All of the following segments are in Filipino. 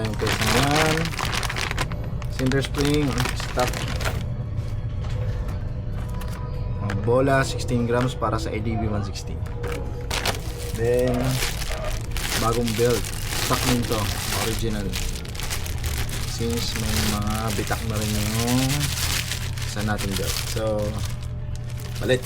tayong pesa naman. Center spring, stock. Uh, bola, 16 grams para sa ADB 160. Then, bagong belt. Stock din to, original. Since may mga bitak na rin yung sa nating belt. So, palit.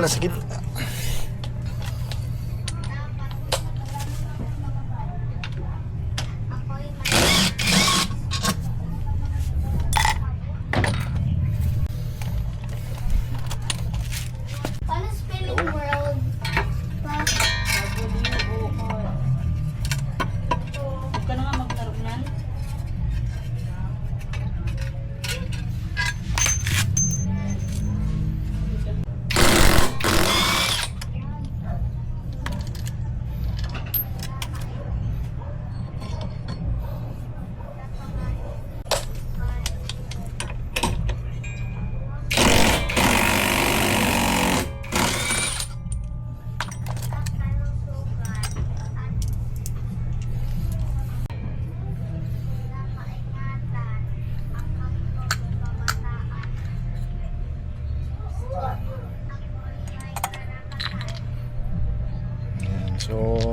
Pala sa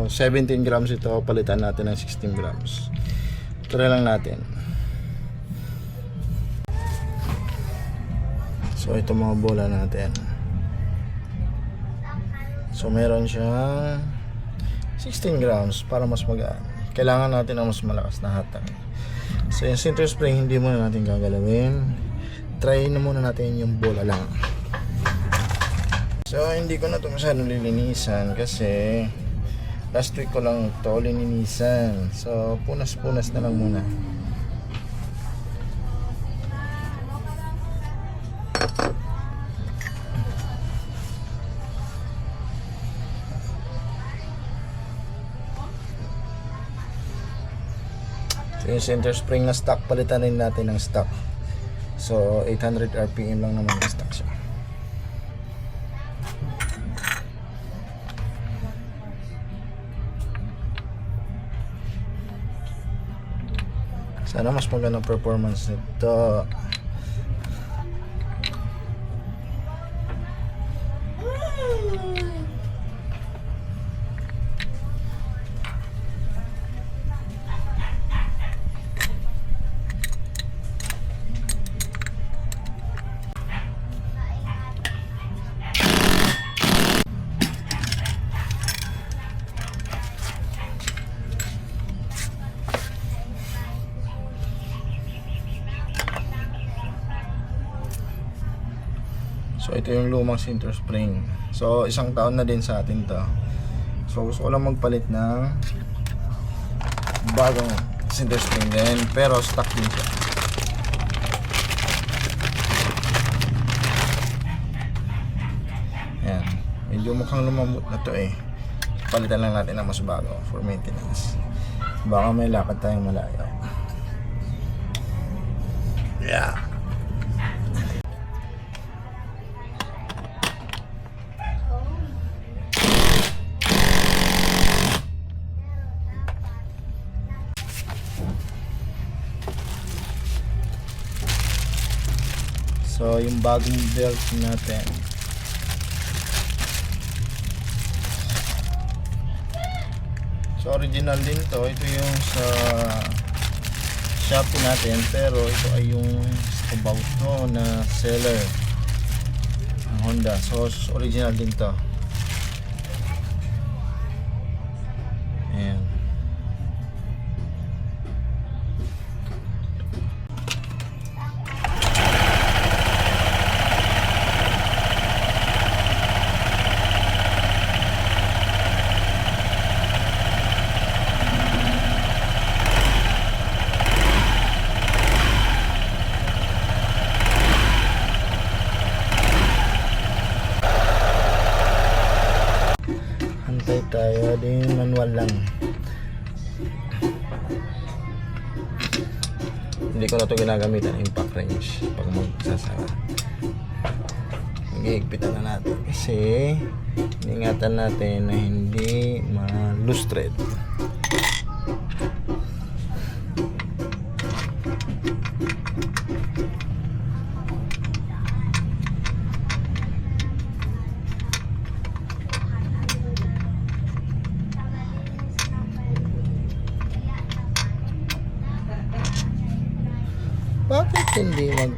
17 grams ito. Palitan natin ng 16 grams. Try lang natin. So, ito mga bola natin. So, meron siyang 16 grams para mas magaan. Kailangan natin ng mas malakas na hatak. So, yung center spring, hindi muna natin gagalawin. Try na muna natin yung bola lang. So, hindi ko na ito masyadong lilinisan kasi last week ko lang ito lininisan. So, punas-punas na lang muna. So, yung center spring na stock, palitan rin natin ng stock. So, 800 RPM lang naman yung stock siya. Sana mas magandang performance nito. Ito yung lumang center spring. So isang taon na din sa atin to. So gusto ko lang magpalit ng bagong center spring din pero stock din siya. Ayan. Medyo mukhang lumambot na to eh. Palitan lang natin ng mas bago for maintenance. Baka may lakad tayong malayo. So, yung bagong belt natin. So, original din to. Ito yung sa Shopee natin. Pero ito ay yung about to na seller. Honda. So, original din to. Ginagamitan impact range pag magsasara. Higpitan na natin kasi ingatan natin na hindi ma-loose Bakit hindi mag...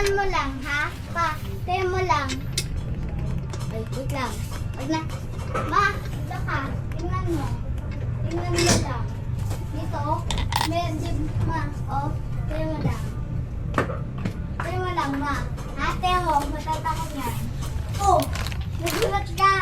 Tingnan mo lang, ha? Pa, tingnan mo lang. Ay, wait lang. Wag na. Ma, ito ka. Tingnan mo. Tingnan mo lang. Dito, oh. Medyo, ma, oh. Tingnan mo lang. Tingnan mo lang, ma. Ha, tingnan mo. Matatakot yan. Oh, nagulat ka.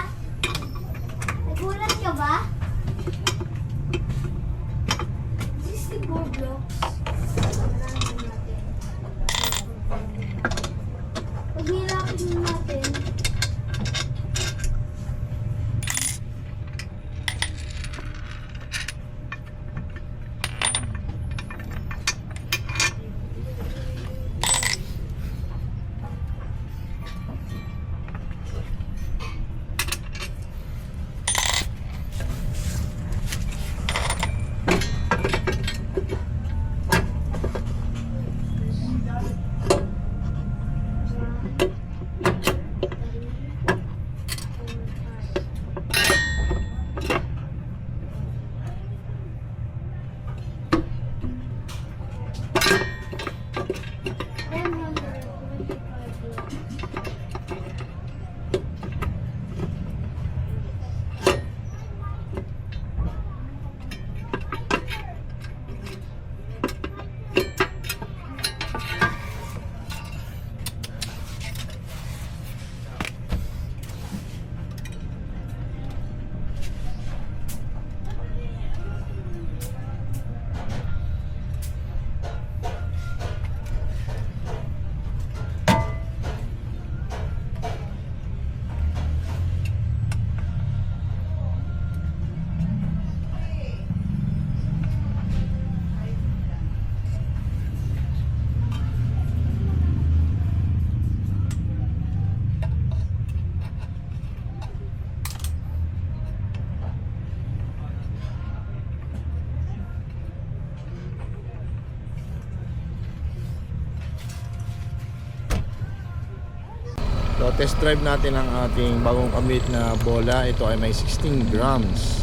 Test drive natin ang ating bagong kamit na bola. Ito ay may 16 grams.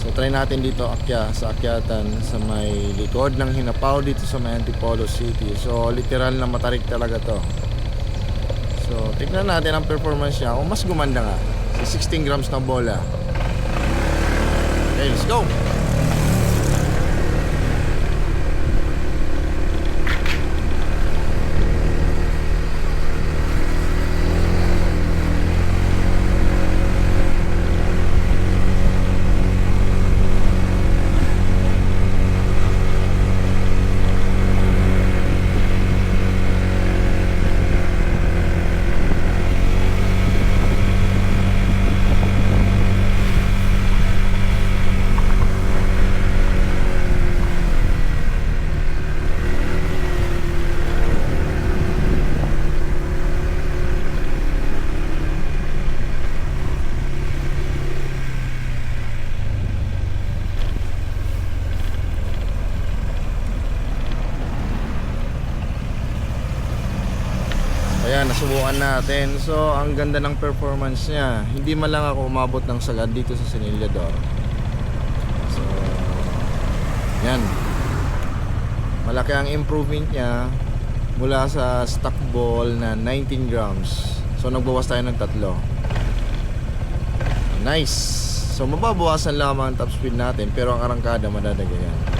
So try natin dito akya sa akyatan sa may likod ng Hinapaw dito sa may Antipolo City. So literal na matarik talaga to. So tignan natin ang performance niya. Kung mas gumanda nga sa 16 grams na bola. Okay, let's go! Ayan, nasubukan natin. So, ang ganda ng performance niya. Hindi man lang ako umabot ng sagad dito sa Sinilyador. So, yan. Malaki ang improvement niya mula sa stock ball na 19 grams. So, nagbawas tayo ng tatlo. Nice! So, mababawasan lamang ang top speed natin pero ang arangkada madadagayan.